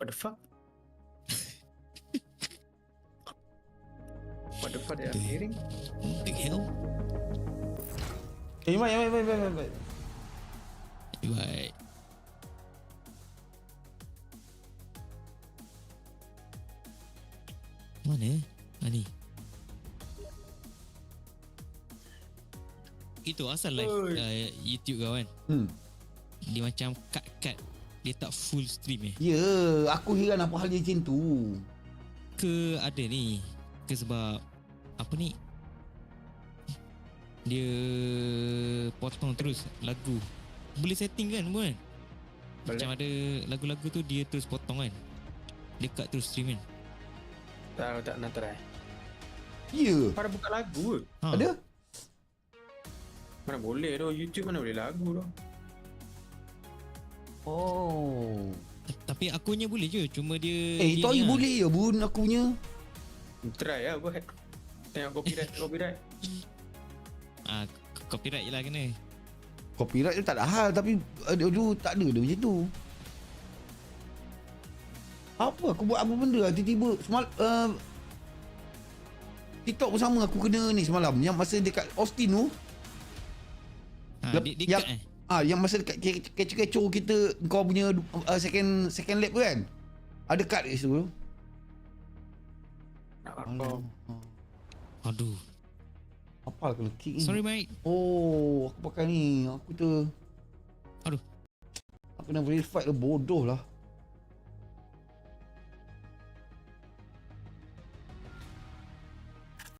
What the fuck? What the fuck they are hearing? The hell? Eh, mai, mai, mai, mai, mai, mai. Baik. Mana? Ha ni. Itu asal live uh, YouTube kau kan. Hmm. Dia macam cut-cut. Dia tak full stream eh. Ya, aku heran apa hal dia macam tu. Ke ada ni. Ke sebab apa ni? Dia potong terus lagu. Boleh setting kan bukan? Macam Boleh. ada lagu-lagu tu dia terus potong kan. Dia cut terus stream kan. Tak, aku tak nak try. Ya, Pada buka lagu ke? Ha. ada? Mana boleh tu? YouTube mana boleh lagu tu? Oh. Tapi akunya boleh je Cuma dia Eh, dia itu ni lah. boleh ya bun aku punya. Try lah buat. Tengok copyright, copyright. ah, c- Copyright je lah kena Copyright tu tak ada hal tapi aduh tak ada dia macam tu. Apa aku buat apa benda lah tiba-tiba semal uh, TikTok bersama aku kena ni semalam yang masa dekat Austin tu ha, Lep- Dia, dia yang- cut eh ah yang masa dekat ke- kecoh-kecoh kita kau punya uh, second second lap tu kan ada cut kat situ tu. Aduh Apa kalau kick ni? Sorry mate Oh, aku pakai ni. Aku tu Aduh. Aku nak verified lah bodoh lah.